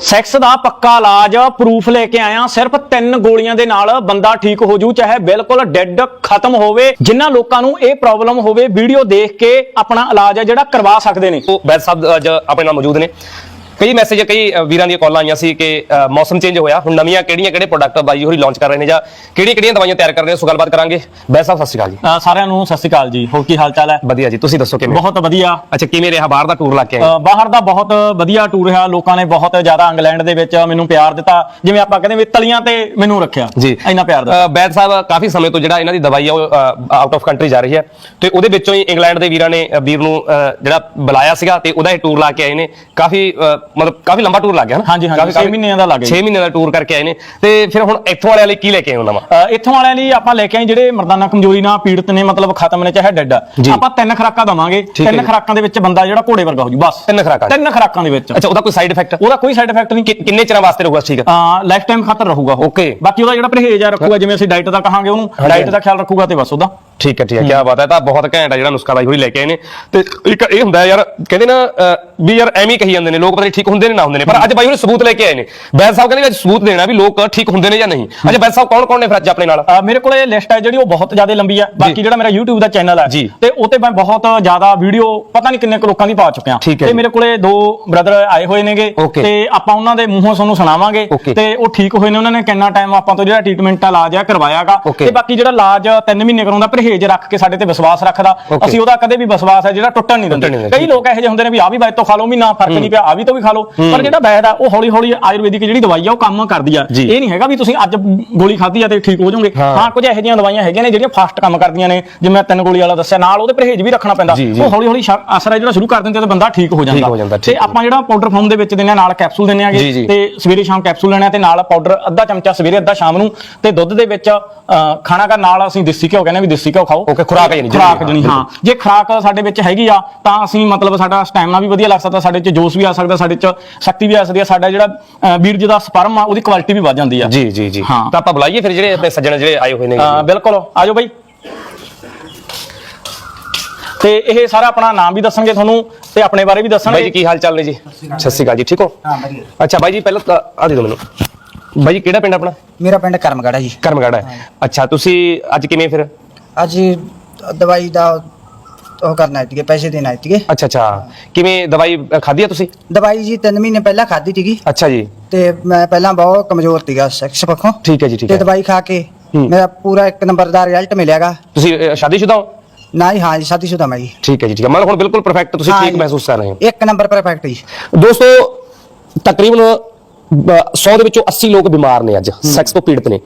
Sex ਦਾ ਪੱਕਾ ਇਲਾਜ, proof ਲੈ ਕੇ ਆਇਆ, ਸਿਰਫ ਤਿੰਨ ਗੋਲੀਆਂ ਦੇ ਨਾਲ ਬੰਦਾ ਠੀਕ ਹੋ ਜੂ, ਚਾਹੇ ਬਿਲਕੁਲ ਡੈੱਡ ਖਤਮ ਹੋਵੇ। ਜਿਨ੍ਹਾਂ ਲੋਕਾਂ ਨੂੰ ਇਹ ਪ੍ਰੋਬਲਮ ਹੋਵੇ, ਵੀਡੀਓ ਦੇਖ ਕੇ ਆਪਣਾ ਇਲਾਜ ਹੈ ਜਿਹੜਾ ਕਰਵਾ ਸਕਦੇ ਨੇ। ਉਹ ਵੈਦ ਸਾਹਿਬ, ਅੱਜ ਆਪਣੇ ਨਾਲ ਮੌਜੂਦ ਨੇ। ਕਈ ਮੈਸੇਜ ਕਈ ਵੀਰਾਂ ਦੀਆਂ ਕਾਲਾਂ ਆਈਆਂ ਸੀ ਕਿ ਮੌਸਮ ਚੇਂਜ ਹੋਇਆ। ਹੁਣ ਨਵੀਆਂ ਕਿਹੜੀਆਂ ਕਿਹੜੇ ਪ੍ਰੋਡਕਟ ਬਾਈ ਹੋਰੀ ਲਾਂਚ ਕਰ ਰਹੇ ਨੇ ਜਾਂ ਕਿਹੜੀਆਂ ਕਿਹੜੀਆਂ ਦਵਾਈਆਂ ਤਿਆਰ ਕਰ ਰਹੇ ਨੇ? ਸੋ ਗੱਲਬਾਤ ਕਰਾਂਗੇ। ਵੈਦ ਸਾਹਿਬ ਸਤਿ ਸ਼੍ਰੀ ਅਕਾਲ ਜੀ। ਸਾਰਿਆਂ ਨੂੰ ਸਤਿ ਸ਼੍ਰੀ ਅਕਾਲ ਜੀ। ਹੋਰ ਕੀ ਹਾਲ ਚਾਲ ਹੈ? ਵਧੀਆ ਜੀ। ਤੁਸੀਂ ਦੱਸੋ ਕਿਵੇਂ? ਬਹੁਤ ਵਧੀਆ। ਅੱਛਾ ਕਿਵੇਂ ਰਿਹਾ? ਬਾਹਰ ਦਾ ਟੂਰ ਲਾ ਕੇ ਬਾਹਰ ਦਾ ਬਹੁਤ ਵਧੀਆ ਟੂਰ ਰਿਹਾ। ਲੋਕਾਂ ਨੇ ਬਹੁਤ ਜ਼ਿਆਦਾ ਇੰਗਲੈਂਡ ਦੇ ਵਿੱਚ ਮੈਨੂੰ ਪਿਆਰ ਦਿੱਤਾ। ਜਿਵੇਂ ਆਪਾਂ ਕਹਿੰਦੇ ਵੀ ਤਲੀਆਂ ਤੇ ਮੈਨੂੰ ਰੱਖਿਆ। ਜੀ। ਇੰਨਾ ਪਿਆਰ ਦਿੱਤਾ। ਵੈਦ ਸਾਹਿਬ ਕਾਫੀ ਸਮੇਂ ਤੋਂ ਜਿਹੜਾ ਇਹਨਾਂ ਦੀ ਦਵਾਈ ਆ ਉਹ ਆਊਟ ਆਫ ਕੰਟਰੀ ਜਾ ਰਹੀ ਹੈ। ਤੇ ਉਹਦੇ ਵਿੱਚੋਂ ਹੀ ਇੰਗਲੈਂਡ ਦੇ ਵੀਰਾਂ ਨੇ ਵੀਰ ਨੂੰ ਜਿਹੜਾ ਬੁਲਾਇਆ ਸੀਗਾ ਤੇ ਉਹਦਾ ਇਹ ਟੂਰ ਲਾ ਕੇ ਆਏ ਨੇ। ਕਾਫੀ ਮਤਲਬ ਕਾਫੀ ਲੰਬਾ ਟੂਰ ਲੱਗ ਗਿਆ ਨਾ? ਹਾਂਜੀ, ਹਾਂਜੀ, ਕਾਫੀ- ਛੇ ਮਹੀਨਿਆਂ ਦਾ ਲੱਗ ਗਿਆ 6 ਮਹੀਨਿਆਂ ਦਾ ਟੂਰ ਕਰਕੇ ਆਏ ਨੇ। ਤੇ ਫਿਰ ਹੁਣ ਇੱਥੋਂ ਵਾਲਿਆਂ ਲਈ ਕੀ ਲੈ ਕੇ ਆਏ ਹੋ ਨਵਾਂ? ਇੱਥੋਂ ਵਾਲਿਆਂ ਲਈ ਆਪਾਂ ਲੈ ਕੇ ਆਏ ਜਿਹੜੇ ਮਰਦਾਨਾ ਕਮਜ਼ੋਰੀ ਨਾਲ ਪੀੜਤ ਨੇ ਮਤਲਬ ਖਤਮ ਨੇ ਚਾਹੇ ਡੈਡ। ਆਪਾਂ ਤਿੰਨ ਖਰਾਕਾਂ ਦਵਾਂਗੇ। ਤਿੰਨ। ਖਰਾਕਾਂ ਦੇ ਵਿੱਚ ਬੰਦਾ ਜਿਹੜਾ ਘੋੜੇ ਵਰਗਾ ਹੋ ਜੂ ਬਸ। ਤਿੰਨ ਖੁਰਾਕਾਂ? ਤਿੰਨ ਖਰਾਕਾਂ ਦੇ ਵਿੱਚ। ਅੱਛਾ ਉਹਦਾ ਕੋਈ ਸਾਈਡ ਇਫੈਕਟ ਉਹਦਾ ਕੋਈ ਸਾਈਡ ਇਫੈਕਟ ਨਹੀਂ। ਕਿੰਨੇ ਚਿਰਾਂ ਵਾਸਤੇ ਰਹੂਗਾ ਠੀਕ ਹੈ? ਲਾਈਫ ਟਾਈਮ ਖਾਤਰ ਰਹੂਗਾ Okay। ਬਾਕੀ ਉਹਦਾ ਜਿਹੜਾ ਪਰਹੇਜ਼ ਆ ਰੱਖੂਗਾ ਜਿਵੇਂ ਅਸੀਂ ਡਾਈਟ ਦਾ ਕਹਾਂਗੇ ਉਹਨੂੰ ਡਾਈਟ। ਦਾ ਖਿਆਲ ਰੱਖੂਗਾ ਤੇ ਬਸ ਉਹਦਾ। ਠੀਕ ਹੈ ਠੀਕ ਹੈ ਕੀ ਬਾਤ ਹੈ ਤਾਂ ਬਹੁਤ ਘੈਂਟ ਆ ਜਿਹੜਾ ਨੁਸਖਾ ਬਾਈ ਹੋਰੀ ਲੈ ਕੇ ਆਏ ਨੇ। ਤੇ ਇੱਕ ਇਹ ਹੁੰਦਾ ਹੈ ਯਾਰ ਕਹਿੰਦੇ ਨਾ ਵੀ ਯਾਰ ਐਵੇਂ ਹੀ ਕਹੀ ਜਾਂਦੇ ਨੇ ਲੋਕ ਪਤਾ ਨਹੀਂ ਠੀਕ ਹੁੰਦੇ ਨੇ ਨਾ ਹੁੰਦੇ ਨੇ ਪਰ ਅੱਜ ਬਾਈ ਹੋਰੀ ਸਬੂਤ ਲੈ ਕੇ ਆਏ ਨੇ। ਬੈਦ ਸਾਹਿਬ ਕਹਿੰਦੇ ਵੀ ਅੱਜ ਸਬੂਤ ਦੇਣਾ ਵੀ ਲੋਕ ਠੀਕ ਹੁੰਦੇ ਨੇ ਜਾਂ ਨਹੀਂ। ਅੱਛਾ ਬੈਦ ਸਾਹਿਬ ਕੌਣ ਕੌਣ ਨੇ ਫਿਰ ਅੱਜ ਆਪਣੇ ਨਾਲ? ਮੇਰੇ ਕੋਲ ਇਹ ਲਿਸਟ ਹੈ ਜਿਹੜੀ ਉਹ ਬਹੁਤ ਜ਼ਿਆਦਾ ਲੰਬੀ ਹੈ ਬਾਕੀ ਜਿਹੜਾ ਮੇਰਾ YouTube ਦਾ ਚੈਨਲ ਹੈ ਜੀ। ਤੇ ਉਹ ਤੇ ਮੈਂ ਬਹੁਤ ਜ਼ਿਆਦਾ ਵੀਡੀਓ ਪਤਾ ਨਹੀਂ ਕਿੰਨੇ ਕੁ ਲੋਕਾਂ ਦੀ ਪਾ ਚੁੱਕਿਆ। ਠੀਕ ਹੈ ਤੇ ਜੀ। ਮੇਰੇ ਕੋਲੇ ਦੋ ਬ੍ਰਦਰ ਆਏ ਹੋਏ ਨੇਗੇ Okay। ਤੇ ਆਪਾਂ ਉਹਨਾਂ ਦੇ ਮੂੰਹੋਂ ਤੁਹਾਨੂੰ ਸੁਣਾਵਾਂਗੇ। Okay। ਤੇ ਉਹ ਠੀਕ ਹੋਏ ਨੇ ਉਹਨਾਂ ਨੇ ਕਿੰਨਾ ਟਾਈਮ ਆਪਾਂ ਤੋਂ ਜਿਹੜਾ ਟ੍ਰੀਟਮੈਂਟ ਆ ਇਲਾਜ ਆ ਕਰਵਾਇਆਗਾ। Okay। ਤੇ ਬਾਕੀ ਜਿਹੜਾ ਇਲਾਜ 3 ਮਹੀਨੇ ਕਰਾਉਂਦਾ ਪਰਹੇਜ਼ ਰੱਖ ਕੇ ਸਾਡੇ ਤੇ ਵਿਸ਼ਵਾਸ ਰੱਖਦਾ। ਅਸੀਂ ਉਹਦਾ ਕਦੇ ਵੀ ਵਿਸ਼ਵਾਸ ਹੈ ਜਿਹੜਾ ਟੁੱਟਣ ਨਹੀਂ ਦਿੰਦੇ। ਕਈ ਲੋਕ ਇਹੋ ਜਿਹੇ ਹੁੰਦੇ ਨੇ ਵੀ ਆ ਵੀ ਵੈਦ ਤੋਂ ਖਾ ਲਓ ਮਹੀਨਾ ਫ਼ਰਕ ਨਹੀਂ ਪਿਆ ਆ ਵੀ ਤੋਂ ਵੀ ਖਾ ਲਓ ਪਰ ਜਿਹੜਾ ਵੈਦ ਆ ਉਹ ਹੌਲੀ ਹੌਲੀ ਆਯੁਰਵੈਦਿਕ ਜਿਹੜੀ ਦਵਾਈ ਆ ਉਹ ਕੰਮ ਕਰਦੀ ਆ। ਇਹ ਨਹੀਂ ਹੈਗਾ ਵੀ ਤੁਸੀਂ ਅੱਜ ਗੋਲੀ ਖਾਧੀ ਆ ਤੇ ਠੀਕ ਹੋ ਜਾਓਗੇ ਹਾਂ। ਕੁਝ ਇਹੋ ਜਿਹੀਆਂ ਦਵਾਈਆਂ ਹੈਗੀਆਂ ਨੇ ਜਿਹੜੀਆਂ ਫਾਸਟ ਕੰਮ ਕਰਦੀਆਂ ਨੇ ਜਿਵੇਂ ਤਿੰਨ ਗੋਲੀ ਵਾਲਾ ਦੱਸਿਆ ਨਾਲ ਉਹਦੇ ਪਰਹੇਜ਼ ਵੀ ਰੱਖਣਾ ਪੈਂਦਾ। ਉਹ ਹੌਲੀ ਹੌਲੀ ਅਸਰ ਹੈ ਜਿਹੜਾ ਸ਼ੁਰੂ ਕਰ ਦਿੰਦੇ ਤੇ ਬੰਦਾ ਠੀਕ ਹੋ ਜਾਂਦਾ ਤੇ। ਆਪਾਂ ਜਿਹੜਾ ਪਾਊਡਰ ਫਾਰਮ ਦੇ ਵਿੱਚ ਦਿੰਦੇ ਆ ਨਾਲ ਕੈਪਸੂਲ ਦਿੰਦੇ ਆਗੇ। ਤੇ ਸਵੇਰੇ ਸ਼ਾਮ ਕੈਪਸੂਲ ਲੈਣਾ ਤੇ ਨਾਲ ਪਾਊਡਰ ਅੱਧਾ ਚਮਚਾ ਸਵੇਰੇ ਅੱਧਾ ਸ਼ਾਮ ਨੂੰ ਤੇ ਦੁੱਧ ਦੇ ਵਿੱਚ ਖਾਣਾ ਕਰ ਨਾਲ ਅਸੀਂ ਦੇਸੀ ਘਿਓ ਕਹਿੰਦੇ ਵੀ ਦੇਸੀ ਘਿਓ ਖਾਓ? Okay, ਖੁਰਾਕ ਹੈ ਯਾਨੀ ਖੁਰਾਕ ਜਣੀ ਹਾਂ। ਜੇ ਖੁਰਾਕ ਸਾਡੇ ਵਿੱਚ ਹੈਗੀ ਆ ਤਾਂ ਅਸੀਂ ਮਤਲਬ ਸਾਡਾ ਸਟੈਮਿਨਾ ਵੀ ਵਧੀਆ ਲੱਗ ਸਕਦਾ ਸਾਡੇ 'ਚ ਜੋਸ਼ ਵੀ ਆ ਸਕਦਾ ਸਾਡੇ 'ਚ ਸ਼ਕਤੀ ਵੀ ਆ ਸਕਦੀ ਆ ਸਾਡਾ ਜਿਹੜਾ ਵੀਰਜ ਦਾ ਸਪਰਮ ਆ ਉਹਦੀ ਕੁਆਲਿਟੀ ਵੀ ਵੱਧ ਜਾਂਦੀ ਆ। ਜੀ ਜੀ ਜੀ। ਹਾਂ। ਤਾਂ ਆਪਾਂ ਬੁਲਾਈਏ ਫਿਰ ਜਿਹੜੇ ਆਪਣੇ ਸੱਜਣ ਜਿਹੜੇ ਆਏ ਹੋਏ ਨੇ। ਅਹ ਬਿਲਕੁਲ। ਆਜੋ ਬਾਈ। ਤੇ ਇਹ ਸਾਰਾ ਆਪਣਾ ਨਾਮ ਵੀ ਦੱਸਣਗੇ ਤੁਹਾਨੂੰ ਤੇ ਆਪਣੇ ਬਾਰੇ ਵੀ ਬਾਈ ਜੀ ਦੱਸਣਗੇ ਕੀ ਹਾਲ ਚਾਲ ਨੇ ਜੀ? ਸਤਿ ਸ਼੍ਰੀ ਅਕਾਲ। ਜੀ ਠੀਕ ਹੋ? ਹਾਂ ਵਧੀਆ। ਅੱਛਾ ਬਾਈ ਜੀ ਪਹਿਲਾਂ ਆ ਦੇ ਦਿਓ ਮੈਨੂੰ। ਬਾਈ ਜੀ ਕਿਹੜਾ ਪਿੰਡ ਆਪਣਾ? ਮੇਰਾ ਪਿੰਡ ਕਰਮਗੜ੍ਹ ਹੈ ਜੀ। ਕਰਮਗੜਾ। ਹੈ। ਅੱਛਾ ਤੁਸੀਂ ਅੱਜ ਕਿਵੇਂ ਫਿਰ? ਅੱਜ ਦਵਾਈ ਦਾ ਉਹ ਕਰਨਾ ਹੈ ਪੈਸੇ ਦੇਣਾ ਹੈ ਅੱਛਾ ਅੱਛਾ। ਕਿਵੇਂ ਦਵਾਈ ਖਾਧੀ ਆ ਤੁਸੀਂ? ਦਵਾਈ ਜੀ 3 ਮਹੀਨੇ ਪਹਿਲਾਂ ਖਾਧੀ ਸੀਗੀ। ਅੱਛਾ ਜੀ। ਤੇ ਮੈਂ ਪਹਿਲਾਂ ਬਹੁਤ ਕਮਜ਼ੋਰ ਸੀਗਾ ਸੈਕਸ ਪੱਖੋਂ। ਠੀਕ ਹੈ ਜੀ ਠੀਕ ਤੇ ਹੈ। ਦਵਾਈ ਖਾ ਕੇ ਮੇਰਾ ਪੂਰਾ ਇੱਕ ਨੰਬਰ ਦਾ ਰਿਜ਼ਲਟ ਮਿਲਿਆਗਾ। ਤੁਸੀਂ ਅ, ਸ਼ਾਦੀशुदा ਹੋ? ਨਾ ਹਾਂ ਜੀ ਸਾਥੀ ਸੁਦਾ ਮੈਂ ਜੀ। ਠੀਕ ਹੈ ਜੀ ਠੀਕ ਹੈ। ਮਤਲਬ ਹੁਣ ਬਿਲਕੁਲ ਪਰਫੈਕਟ ਤੁਸੀਂ ਠੀਕ ਮਹਿਸੂਸ ਕਰ ਰਹੇ ਹੋ। ਇੱਕ ਨੰਬਰ ਪਰਫੈਕਟ ਜੀ। ਦੋਸਤੋ ਤਕਰੀਬਨ 100 ਦੇ ਵਿੱਚੋਂ 80 ਲੋਕ ਬਿਮਾਰ ਨੇ ਅੱਜ। ਸੈਕਸ ਤੋਂ ਪੀੜਤ ਨੇ।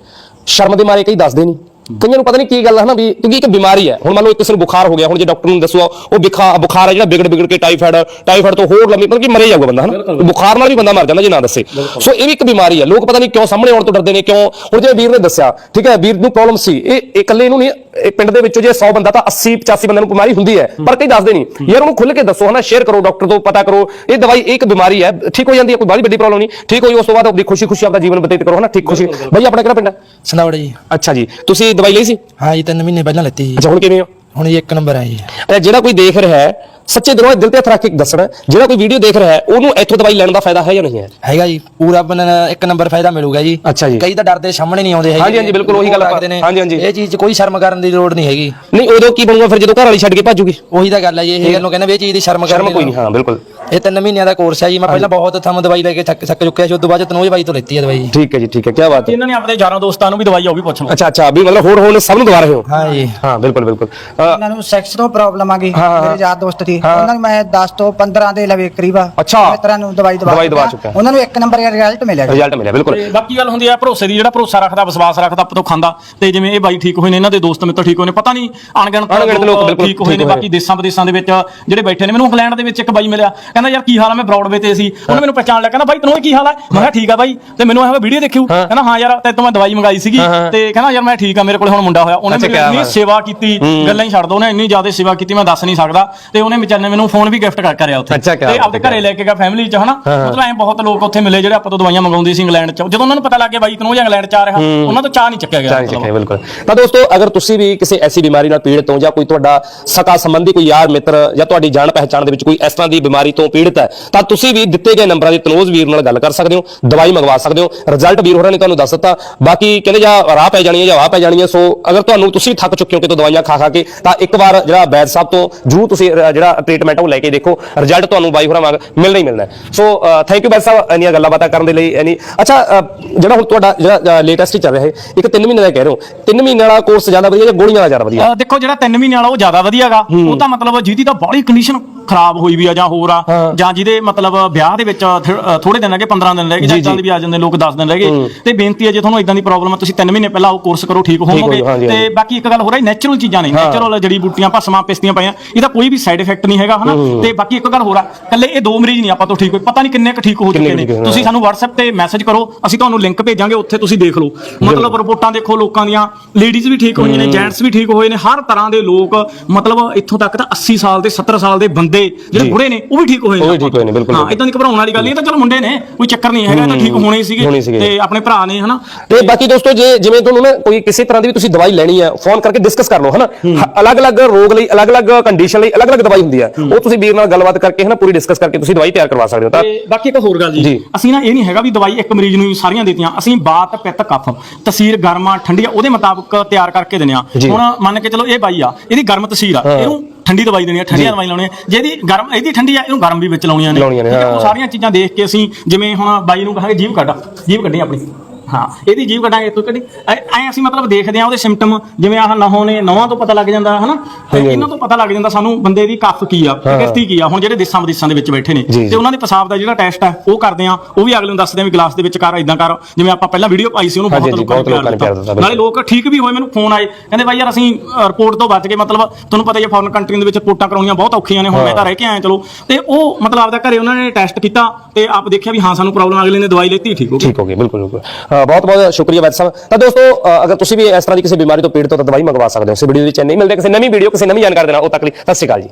ਸ਼ਰਮ ਦੇ ਮਾਰੇ ਕਈ ਦੱਸਦੇ ਨਹੀਂ। ਕਈਆਂ ਨੂੰ ਪਤਾ ਨਹੀਂ ਕੀ ਗੱਲ ਹੈ ਨਾ ਵੀ ਕਿਉਂਕਿ ਇੱਕ ਬਿਮਾਰੀ ਹੈ ਹੁਣ ਮੰਨ ਲਓ ਕਿਸੇ ਨੂੰ ਬੁਖਾਰ ਹੋ ਗਿਆ ਹੁਣ ਜੇ ਡਾਕਟਰ ਨੂੰ ਦੱਸੋ ਉਹ ਬਿਖਾ ਬੁਖਾਰ ਹੈ ਜਿਹੜਾ ਵਿਗੜ ਵਿਗੜ ਕੇ ਟਾਈਫਾਇਡ ਟਾਈਫਾਇਡ ਤੋਂ ਹੋਰ ਲੰਮੀ ਮਤਲਬ ਕਿ ਮਰੇ ਜਾਊਗਾ ਬੰਦਾ ਹਨਾ? ਬੁਖਾਰ ਨਾਲ ਵੀ ਬੰਦਾ ਮਰ ਜਾਂਦਾ ਜੇ ਨਾ ਦੱਸੇ। ਸੋ ਇਹ ਵੀ ਇੱਕ ਬਿਮਾਰੀ ਹੈ ਲੋਕ ਪਤਾ ਨਹੀਂ ਕਿਉਂ ਸਾਹਮਣੇ ਆਉਣ ਤੋਂ ਡਰਦੇ ਨੇ ਕਿਉਂ? ਹੁਣ ਜਿਵੇਂ ਵੀਰ ਨੇ ਦੱਸਿਆ ਠੀਕ ਹੈ ਵੀਰ ਨੂੰ ਪ੍ਰੋਬਲਮ ਸੀ। ਇਹ ਇਕੱਲੇ ਨੂੰ ਨਹੀਂ ਪਿੰਡ ਦੇ ਵਿੱਚੋਂ ਜੇ 100 ਬੰਦਾ ਤਾਂ 80 85 ਬੰਦਿਆਂ ਨੂੰ ਬਿਮਾਰੀ ਹੁੰਦੀ ਹੈ। ਪਰ ਕਈ ਦੱਸਦੇ ਨਹੀਂ। ਯਾਰ ਉਹਨੂੰ ਖੁੱਲ ਕੇ ਦੱਸੋ ਹਨਾ ਸ਼ੇਅਰ ਕਰੋ ਡਾਕਟਰ ਤੋਂ ਪਤਾ ਕਰੋ। ਇਹ ਦਵਾਈ ਇਹ ਇੱਕ ਬਿਮਾਰੀ ਹੈ ਠੀਕ ਹੋ ਜਾਂਦੀ ਹੈ ਕੋਈ ਬੜੀ ਵੱਡੀ ਪ੍ਰੋਬਲਮ ਨਹੀਂ। ਠੀਕ ਹੋਈ ਉਸ ਤੋਂ ਬਾਅਦ ਆਪਣੀ ਖੁਸ਼ੀ ਖੁਸ਼ੀ ਆਪਣਾ ਜੀਵਨ ਬਤੀਤ ਕਰੋ ਹਨਾ ਠੀਕ ਖੁਸ਼ੀ। ਬਈ ਆਪਣਾ ਕਿਹੜਾ ਪਿੰਡ ਹੈ? ਸਨਾਵੜ ਜੀ। ਅੱਛਾ ਜੀ ਤੁਸੀਂ ਦਵਾਈ ਲਈ ਸੀ? ਹਾਂ ਜੀ ਤਿੰਨ ਮਹੀਨੇ ਪਹਿਲਾਂ ਲੈਤੀ ਜੀ। ਅੱਛਾ ਹੁਣ ਕਿਵੇਂ ਹੋ? ਹੁਣ ਜੀ ਇੱਕ ਨੰਬਰ ਹੈ। ਜੀ ਤੇ ਜਿਹੜਾ ਕੋਈ ਦੇਖ ਰਿਹਾ ਹੈ ਸੱਚੇ ਦਿਲੋਂ ਦਿਲ ਤੇ ਹੱਥ ਰੱਖ ਕੇ ਦੱਸਣਾ ਜਿਹੜਾ ਕੋਈ ਵੀਡੀਓ ਦੇਖ ਰਿਹਾ ਹੈ ਉਹਨੂੰ ਇੱਥੋਂ ਦਵਾਈ ਲੈਣ ਦਾ ਫਾਇਦਾ ਹੈ ਜਾਂ ਨਹੀਂ ਹੈ? ਹੈਗਾ ਜੀ। ਪੂਰਾ ਬਨ- ਇੱਕ ਨੰਬਰ ਫਾਇਦਾ ਮਿਲੂਗਾ ਜੀ। ਅੱਛਾ ਜੀ। ਕਈ ਤਾਂ ਡਰਦੇ ਸਾਹਮਣੇ ਨਹੀਂ ਆਉਂਦੇ ਹੈਗੇ। ਹਾਂਜੀ, ਹਾਂਜੀ, ਬਿਲਕੁਲ ਉਹੀ ਗੱਲ ਆਪਾਂ- ਰੱਖਦੇ ਨੇ। ਹਾਂਜੀ, ਹਾਂਜੀ। ਇਹ ਚੀਜ਼ 'ਚ ਕੋਈ ਸ਼ਰਮ ਕਰਨ ਦੀ ਲੋੜ ਨਹੀਂ ਹੈਗੀ। ਨਹੀਂ ਉਦੋਂ ਕੀ ਬਣੂਗਾ ਫਿਰ ਜਦੋਂ ਘਰ ਵਾਲੀ ਛੱਡ ਕੇ ਭੱਜੂਗੀ? ਉਹੀ ਤਾਂ ਗੱਲ ਹੈ ਜੀ ਇਹ ਗੱਲ ਨੂੰ ਕਹਿੰਦੇ ਵੀ ਇਹ ਚੀਜ਼ ਦੀ ਸ਼ਰਮ ਕਰਨ ਸ਼ਰਮ ਦੀ ਕੋਈ ਨਹੀਂ ਹਾਂ ਬਿਲਕੁਲ। ਇਹ ਤਿੰਨ ਮਹੀਨਿਆਂ ਦਾ ਕੋਰਸ ਹੈ ਜੀ। ਮੈਂ ਪਹਿਲਾਂ ਬਹੁਤ ਥੰਮ ਦਵਾਈ ਲੈ ਕੇ ਥੱਕ ਥੱਕ ਚੁੱਕਿਆ ਸੀ ਉਸ ਤੋਂ ਬਾਅਦ ਤਨੋਜ ਬਾਈ ਤੋਂ ਲੈਤੀ ਹੈ ਦਵਾਈ ਜੀ। ਠੀਕ ਹੈ ਜੀ ਠੀਕ ਹੈ। ਕੀ ਬਾਤ ਹੈ। ਇਹਨਾਂ ਨੇ ਆਪਣੇ ਯਾਰਾਂ ਦੋਸਤਾਂ ਨੂੰ ਵੀ ਦਵਾਈ ਆ ਉਹ ਵੀ ਪੁੱਛ ਲਓ। ਅੱਛਾ ਅੱਛਾ ਵੀ ਮਤਲਬ ਹੋਰ ਹੋਰ ਸਭ ਨੂੰ ਦਵਾ ਰਹੇ ਹੋ? ਹਾਂ ਜੀ। ਹਾਂ ਬਿਲਕੁਲ ਬਿਲਕੁਲ। ਅ, ਉਹਨਾਂ ਨੂੰ ਸੈਕਸ ਤੋਂ ਪ੍ਰੋਬਲਮ ਆ ਗਈ ਹਾਂ। ਮੇਰੇ ਯਾਰ ਦੋਸਤ ਸੀ ਹਾਂ। ਉਹਨਾਂ ਨੂੰ ਮੈਂ 10 ਤੋਂ 15 ਦੇ ਲਵੇ ਕਰੀਬਾ ਅੱਛਾ। ਮਿੱਤਰਾਂ ਨੂੰ ਦਵਾਈ ਦਵਾ ਦਵਾਈ ਦਵਾ ਚੁੱਕਿਆ। ਉਹਨਾਂ ਨੂੰ ਇੱਕ ਨੰਬਰ ਦਾ ਰਿਜ਼ਲਟ ਮਿਲਿਆ ਜੀ। ਰਿਜ਼ਲਟ ਮਿਲਿਆ ਬਿਲਕੁਲ। ਤੇ ਬਾਕੀ ਗੱਲ ਹੁੰਦੀ ਆ ਭਰੋਸੇ ਦੀ ਜਿਹੜਾ ਭਰੋਸਾ ਰੱਖਦਾ ਵਿਸ਼ਵਾਸ ਰੱਖਦਾ ਆਪਾਂ ਤੋਂ ਖਾਂਦਾ। ਤੇ ਜਿਵੇਂ ਇਹ ਬਾਈ ਠੀਕ ਹੋਏ ਨੇ ਇਹਨਾਂ ਦੇ ਦੋਸਤ ਮਿੱਤਰ ਠੀਕ ਹੋਏ ਨੇ ਪਤਾ ਨਹੀਂ ਅਣਗਿਣਤ ਅਣਗਿਣਤ ਲੋਕ ਬਿਲਕੁਲ ਠੀਕ ਹੋਏ ਨੇ ਬਾਕੀ ਦੇਸ਼ਾਂ ਵਿਦੇਸ਼ਾਂ ਦੇ ਵਿੱਚ ਜਿਹੜੇ ਬੈਠੇ ਨੇ ਮੈਨੂੰ ਇੰਗਲੈਂਡ ਦੇ ਵਿੱਚ ਇੱਕ ਬਾਈ ਮਿਲਿਆ। ਕਹਿੰਦਾ ਯਾਰ ਕੀ ਹਾਲ ਆ? ਮੈਂ ਬਰੌਡਵੇ ਤੇ ਸੀ। ਉਹਨੇ ਮੈਨੂੰ ਪਛਾਣ ਲਿਆ ਕਹਿੰਦਾ ਬਾਈ ਤੈਨੂੰ ਕੀ ਹਾਲ ਆ? ਮੈਂ ਕਿਹਾ ਠੀਕ ਆ ਬਾਈ। ਤੇ ਮੈਨੂੰ ਇਹ ਵੀਡੀਓ ਦੇਖਿਓ। ਕਹਿੰਦਾ ਹਾਂ ਯਾਰ ਤੇ ਤੋਂ ਮੈਂ ਦਵਾਈ ਮੰਗਾਈ ਸੀਗੀ। ਤੇ ਕਹਿੰਦਾ ਯਾਰ ਮੈਂ ਠੀਕ ਆ ਮੇਰੇ ਕੋਲ ਹੁਣ ਮੁੰਡਾ ਹੋਇਆ। ਉਹਨੇ ਮੇਰੀ ਇੰਨੀ। ਸੇਵਾ ਕੀਤੀ ਗੱਲਾਂ ਹੀ ਛੱਡ ਦੋ ਉਹਨੇ ਇੰਨੀ ਜ਼ਿਆਦਾ ਸੇਵਾ ਕੀਤੀ ਮੈਂ ਦੱਸ ਨਹੀਂ ਸਕਦਾ। ਤੇ ਉਹਨੇ ਵਿਚਾਰੇ ਮੈਨੂੰ ਫੋਨ ਵੀ ਗਿਫਟ ਕਰ ਕਰਿਆ ਉੱਥੇ। ਤੇ ਆਪਦੇ। ਘਰੇ ਲੈ ਕੇ ਗਿਆ ਫੈਮਿਲੀ ਚ ਹਨਾ। ਮਤਲਬ ਐ ਬਹੁਤ ਲੋਕ ਉੱਥੇ ਮਿਲੇ ਜਿਹੜੇ ਆਪਾਂ ਤੋਂ ਦਵਾਈਆਂ ਮੰਗਾਉਂਦੇ ਸੀ ਇੰਗਲੈਂਡ ਚ। ਜਦੋਂ ਉਹਨਾਂ ਨੂੰ ਪਤਾ ਲੱਗ ਗਿਆ ਬਾਈ ਤਨੋਜ ਇੰਗਲੈਂਡ ਚ ਆ ਰਿਹਾ ਉਹਨਾਂ ਤੋਂ ਚਾਹ ਨਹੀਂ ਚੱਕਿਆ ਗਿਆ। ਮਤਲਬ। ਬਿਲਕੁਲ। ਤਾਂ ਦੋਸਤੋ ਅਗਰ ਤੁਸੀਂ ਵੀ ਕਿਸੇ ਐਸੀ ਬਿਮਾਰੀ ਨਾਲ ਪੀੜਤ ਹੋ ਜਾਂ ਕੋਈ ਤੁਹਾਡਾ ਸਕਾ ਸੰਬੰਧੀ ਕੋਈ ਯਾਰ ਮਿੱਤਰ ਜਾਂ ਤੁਹਾਡੀ ਜਾਣ ਪਹਿਚਾਣ ਦੇ ਵਿੱਚ ਕੋਈ ਇਸ ਤਰ੍ਹਾਂ ਦੀ ਬਿਮਾਰੀ ਤੋਂ ਪੀੜਤ ਹੈ ਤਾਂ ਤੁਸੀਂ ਵੀ ਦਿੱਤੇ ਗਏ ਨੰਬਰਾਂ ਦੇ ਤਨੋਜ਼ ਵੀਰ ਨਾਲ ਗੱਲ ਕਰ ਸਕਦੇ ਹੋ ਦਵਾਈ ਮੰਗਵਾ ਸਕਦੇ ਹੋ ਰਿਜ਼ਲਟ ਵੀਰ ਹੋਰਾਂ ਨੇ ਤੁਹਾਨੂੰ ਦੱਸ ਦਿੱਤਾ ਬਾਕੀ ਕਹਿੰਦੇ ਜਾਂ ਰਾਹ ਪੈ ਜਾਣੀ ਹੈ ਜਾਂ ਵਾਹ ਪੈ ਜਾਣੀ ਹੈ ਸੋ ਅਗਰ ਤੁਹਾਨੂੰ ਤੁਸੀਂ ਥੱਕ ਚੁੱਕੇ ਹੋ ਕਿਤੋਂ ਦਵਾਈਆਂ ਖਾ ਖਾ ਕੇ ਤਾਂ ਇੱਕ ਵਾਰ ਜਿਹੜਾ ਬੈਦ ਸਾਹਿਬ ਤੋਂ ਜਰੂਰ ਤੁਸੀਂ ਜਿਹੜਾ ਟ੍ਰੀਟਮੈਂਟ ਉਹ ਲੈ ਕੇ ਦੇਖੋ ਰਿਜ਼ਲਟ ਤੁਹਾਨੂੰ ਬਾਈ ਹੋਰਾਂ ਵਾਂਗ ਮਿਲਣਾ ਹੀ ਮਿਲਣਾ। ਸੋ ਥੈਂਕ ਯੂ ਬੈਦ ਸਾਹਿਬ ਇੰਨੀਆਂ ਗੱਲਾਂ ਬਾਤਾਂ ਕਰਨ ਦੇ ਲਈ ਇਨੀ ਅੱਛਾ ਜਿਹੜਾ ਹੁਣ ਤੁਹਾਡਾ ਜਿਹੜਾ ਲੇਟੈਸਟ ਚੱਲ ਰਿਹਾ ਹੈ ਇੱਕ 3 ਮਹੀਨੇ ਦਾ ਕਹਿ ਰਹੇ ਹੋ 3 ਮਹੀਨੇ ਵਾਲਾ ਕੋਰਸ ਜ਼ਿਆਦਾ ਵਧੀਆ ਜਾਂ ਗੋਲੀਆਂ ਵਾਲਾ ਜ਼ਿਆਦਾ ਵਧੀਆ ਦੇਖੋ ਜਿਹੜਾ 3 ਮਹੀਨੇ ਵਾਲਾ ਉਹ ਜ਼ਿਆਦਾ ਵਧੀਆਗਾ ਉਹ ਤਾਂ ਮਤਲਬ ਜਿਹਦੀ ਤਾਂ ਬੜੀ ਕੰਡੀਸ਼ਨ ਖਰਾਬ ਹੋਈ ਵੀ ਆ ਜਾਂ ਹੋਰ ਆ ਜਾਂ ਜਿਹਦੇ ਮਤਲਬ ਵਿਆਹ ਦੇ ਵਿੱਚ ਥੋੜੇ ਦਿਨ ਰਹਿ ਗਏ 15 ਦਿਨ ਰਹਿ ਗਏ ਜਾਂ ਇਦਾਂ ਦੇ ਵੀ ਆ ਜਾਂਦੇ ਲੋਕ 10 ਦਿਨ ਰਹਿ ਗਏ। ਤੇ ਬੇਨਤੀ ਹੈ ਜੇ ਤੁਹਾਨੂੰ ਇਦਾਂ ਦੀ ਪ੍ਰੋਬਲਮ ਹੈ ਤੁਸੀਂ 3 ਮਹੀਨੇ ਪਹਿਲਾਂ ਉਹ ਕੋਰਸ ਕਰੋ ਠੀਕ ਹੋਵੋਗੇ। ਤੇ। ਬਾਕੀ ਇੱਕ ਗੱਲ ਹੋ ਰਹੀ ਨੈਚੁਰਲ ਚੀਜ਼ਾਂ ਨੇ ਨੈਚੁਰਲ ਜੜੀ ਬੂਟੀਆਂ ਭਸਮਾਂ ਪਿਸਤੀਆਂ ਪਈਆਂ ਇਹਦਾ ਕੋਈ ਵੀ ਸਾਈਡ ਇਫੈਕਟ ਨਹੀਂ ਹੈਗਾ ਹਨਾ? ਤੇ ਬਾਕੀ ਇੱਕ ਗੱਲ ਹੋਰ ਆ ਕੱਲੇ ਇਹ ਦੋ ਮਰੀਜ਼ ਨਹੀਂ ਆਪਾਂ ਤੋਂ ਠੀਕ ਹੋਏ ਪਤਾ ਨਹੀਂ ਕਿੰਨੇ ਕੁ ਠੀਕ ਹੋ ਚੁੱਕੇ ਨੇ। ਤੁਸੀਂ ਸਾਨੂੰ WhatsApp ਤੇ ਮੈਸੇਜ ਕਰੋ ਅਸੀਂ ਤੁਹਾਨੂੰ ਲਿੰਕ ਭੇਜਾਂਗੇ ਉੱਥੇ ਤੁਸੀਂ ਦੇਖ ਲਓ। ਮਤਲਬ ਰਿਪੋਰਟਾਂ ਦੇਖੋ ਲੋਕਾਂ ਦੀਆਂ ਲੇਡੀਜ਼ ਵੀ ਠੀਕ ਹੋਈਆਂ ਨੇ ਜੈਂਟਸ ਵੀ ਠੀਕ ਹੋਏ ਨੇ ਹਰ ਤਰ੍ਹਾਂ ਦੇ ਲੋਕ ਮਤਲਬ ਇੱਥੋਂ ਤੱਕ ਤਾਂ 80 ਸਾਲ ਦੇ 70 ਸਾਲ ਦੇ ਬੰਦੇ ਜਿਹੜੇ। ਬੁੜੇ ਨੇ ਉਹ ਵੀ ਠੀਕ ਹੋਏ ਉਹ ਵੀ ਠੀਕ ਹੋਏ ਨੇ, ਬਿਲਕੁਲ, ਹਾਂ। ਇਦਾਂ ਦੀ ਘਬਰਾਉਣ ਵਾਲੀ ਗੱਲ ਨਹੀਂ ਇਹ ਤਾਂ ਚਲੋ ਮੁੰਡੇ ਨੇ ਕੋਈ ਚੱਕਰ ਨਹੀਂ ਹੈਗਾ ਇਹ ਤਾਂ ਠੀਕ ਹੋਣੇ ਹੀ ਹੋਣੇ ਸੀਗੇ ਸੀਗੇ। ਤੇ ਆਪਣੇ ਭਰਾ ਨੇ ਹਨਾ ਤੇ ਬਾਕੀ ਦੋਸਤੋ ਜੇ ਜਿਵੇਂ ਤੁਹਾਨੂੰ ਨਾ ਕੋਈ ਕਿਸੇ ਤਰ੍ਹਾਂ ਦੀ ਵੀ ਤੁਸੀਂ ਦਵਾਈ ਲੈਣੀ ਹੈ ਫੋਨ ਕਰਕੇ ਡਿਸਕਸ ਕਰ ਲਓ ਹਨਾ ਹ- ਅਲੱਗ-ਅਲੱਗ ਰੋਗ ਲਈ ਅਲੱਗ-ਅਲੱਗ ਕੰਡੀਸ਼ਨ ਲਈ ਅਲੱਗ-ਅਲੱਗ ਦਵਾਈ ਹੁੰਦੀ ਹੈ ਉਹ ਤੁਸੀਂ ਵੀਰ ਨਾਲ ਗੱਲਬਾਤ ਕਰਕੇ ਹਨਾ ਪੂਰੀ ਡਿਸਕਸ ਕਰਕੇ ਤੁਸੀਂ ਦਵਾਈ ਤਿਆਰ ਕਰਵਾ ਸਕਦੇ ਹੋ ਤਾਂ ਤੇ ਬਾਕੀ ਇੱਕ ਹੋਰ ਗੱਲ ਜੀ। ਜੀ ਅਸੀਂ ਨਾ ਇਹ ਨਹੀਂ ਹੈਗਾ ਵੀ ਦਵਾਈ ਇੱਕ ਮਰੀਜ਼ ਨੂੰ ਹੀ ਸਾਰੀਆਂ ਦਿੱਤੀਆਂ ਅਸੀਂ ਬਾਤ ਪਿੱਤ ਕਫ ਤਸੀਰ ਗਰਮਾ ਠੰਡੀ ਆ ਉਹਦੇ ਮੁਤਾਬਕ ਤਿਆਰ ਕਰਕੇ ਦਿੰਦੇ ਆ ਜੀ। ਹੁਣ ਮੰਨ ਕੇ ਚਲੋ ਇਹ ਬਾਈ ਆ ਇਹਦੀ ਗਰਮ ਤਸੀਰ ਆ ਇਹਨੂੰ ਠੰਡੀ ਦਵਾਈ ਦੇਣੀ ਆ ਠੰਡੀਆਂ ਦਵਾਈ ਲਾਉਣੀ ਆ ਜੇ ਇਹਦੀ ਗਰਮ ਇਹਦੀ ਠੰਡੀ ਆ ਇਹਨੂੰ ਗਰਮ ਵੀ ਵਿੱਚ ਲਾਉਣੀਆਂ ਨੇ ਲਾਉਣੀਆਂ ਨੇ, ਠੀਕ ਆ? ਉਹ ਹਾਂ। ਸਾਰੀਆਂ ਚੀਜ਼ਾਂ ਦੇਖ ਕੇ ਅਸੀਂ ਜਿਵੇਂ ਹੁਣ ਬਾਈ ਨੂੰ ਕਹਾਂਗੇ ਜੀਭ ਕੱਢ ਜੀਭ ਕੱਢੀ ਆਪਣੀ ਹਾਂ ਇਹਦੀ ਜੀਭ ਕੱਢਾਂਗੇ ਤੂੰ ਕੱਢੀ ਐ ਅਸੀਂ ਮਤਲਬ ਦੇਖਦੇ ਆ ਉਹਦੇ ਸਿੰਪਟਮ ਜਿਵੇਂ ਆਹ ਨਹੋਂ ਨੇ ਨਵਾਂ ਤੋਂ ਪਤਾ ਲੱਗ ਜਾਂਦਾ ਹਨਾ। ਇਹਨਾਂ ਤੋਂ ਪਤਾ ਲੱਗ ਜਾਂਦਾ ਸਾਨੂੰ ਬੰਦੇ ਦੀ ਕਫ ਕੀ ਆ ਕਿਰਤੀ ਕੀ ਆ ਹੁਣ ਜਿਹੜੇ ਦੇਸਾਂ ਵਿਦੇਸਾਂ ਦੇ ਵਿੱਚ ਬੈਠੇ ਨੇ। ਤੇ ਉਹਨਾਂ ਦੇ ਪਿਸ਼ਾਬ ਦਾ ਜਿਹੜਾ ਟੈਸਟ ਹੈ ਉਹ ਕਰਦੇ ਆ ਉਹ ਵੀ ਅਗਲੇ ਨੂੰ ਦੱਸਦੇ ਆ ਵੀ ਗਲਾਸ ਦੇ ਵਿੱਚ ਕਰ ਇਦਾਂ ਕਰ ਜਿਵੇਂ ਆਪਾਂ ਪਹਿਲਾਂ ਵੀਡੀਓ ਪਾਈ ਸੀ ਉਹਨੂੰ ਬਹੁਤ ਲੋਕਾਂ ਨੇ ਪਿਆਰ ਦਿੱਤਾ। ਨਾਲੇ ਲੋਕ ਠੀਕ ਵੀ ਹੋਏ ਮੈਨੂੰ ਫੋਨ ਆਏ ਕਹਿੰਦੇ ਬਾਈ ਯਾਰ ਅਸੀਂ ਰਿਪੋਰਟ ਤੋਂ ਬਚ ਕੇ ਮਤਲਬ ਤੁਹਾਨੂੰ ਪਤਾ ਹੀ ਹੈ ਫੋਰਨ ਕੰਟਰੀਆਂ ਦੇ ਵਿੱਚ ਰਿਪੋਰਟਾਂ ਕਰਾਉਣੀਆਂ ਬਹੁਤ ਔਖੀਆਂ ਨੇ ਹੁਣ ਮੈਂ ਤਾਂ ਰਹਿ ਕੇ ਆਇਆ ਚਲੋ। ਤੇ ਉਹ ਮਤਲਬ ਆਪਦਾ ਘਰੇ ਉਹਨਾਂ ਨੇ ਟੈਸਟ ਕੀਤਾ ਤੇ ਆਪ ਦੇਖਿਆ ਵੀ ਹਾਂ ਸਾਨੂੰ ਪ੍ਰੋਬਲਮ ਅਗਲੇ ਨੇ ਦਵਾਈ ਲੈਤੀ ਠੀਕ ਹੋ ਗਈ ਠੀਕ ਹੋ ਗਈ ਬਿਲਕੁਲ ਬਿਲਕੁਲ। ਬਹੁਤ ਬਹੁਤ ਸ਼ੁਕਰੀਆ ਵੈਦ ਸਾਹਿਬ। ਤਾਂ ਦੋਸਤੋ ਅਗਰ ਤੁਸੀਂ ਵੀ ਇਸ ਤਰ੍ਹਾਂ ਦੀ ਕਿਸੇ ਬਿਮਾਰੀ ਤੋਂ ਪੀੜਤ ਹੋ ਤਾਂ ਦਵਾਈ ਮੰਗਵਾ ਸਕਦੇ ਹੋ। ਇਸ ਵੀਡੀਓ ਦੇ ਵਿੱਚ ਨਹੀਂ ਮਿਲਦੇ ਕਿਸੇ ਨਵੀਂ ਵੀਡੀਓ ਕਿਸੇ ਨਵੀਂ ਜਾਣਕਾਰੀ ਦੇ ਨਾਲ। ਉਹ ਤੱਕ ਲਈ ਸਤਿ ਸ਼੍ਰੀ ਅਕਾਲ ਜੀ।